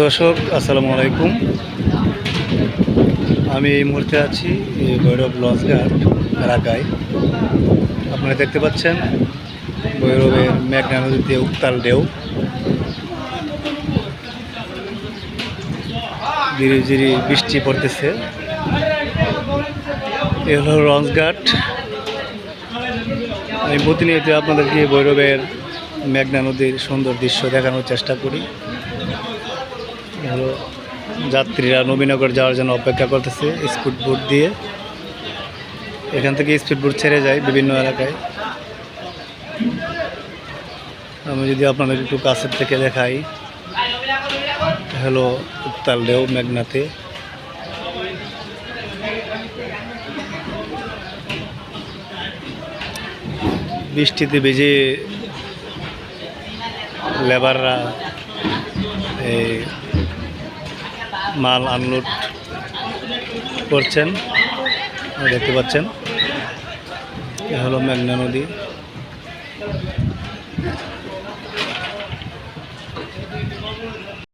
দর্শক, আসসালামু আলাইকুম। আমি এই মুহূর্তে আছি ভৈরব লঞ্চঘাট এলাকায়। আপনারা দেখতে পাচ্ছেন ভৈরবের মেঘনা নদীতে উত্তাল ঢেউ। ধীরে ধীরে বৃষ্টি পড়তেছে। এ হলো লঞ্চঘাট আমি প্রতিনিয়ত আপনাদেরকে ভৈরবের মেঘনা নদীর সুন্দর দৃশ্য দেখানোর চেষ্টা করি। হলো যাত্রীরা নবীনগর যাওয়ার জন্য অপেক্ষা করতেছে, স্পিড বোট দিয়ে। এখান থেকে স্পিড বোট ছেড়ে যায় বিভিন্ন এলাকায়। আমি যদি আপনাদের একটু কাছের থেকে দেখাই, হলো উত্তাল ঢেউ মেঘনাতে। বৃষ্টিতে ভিজে লেবাররা এই মাল আনলোড করছেন দেখতে পাচ্ছেন। এ হলো মেঘনা নদী।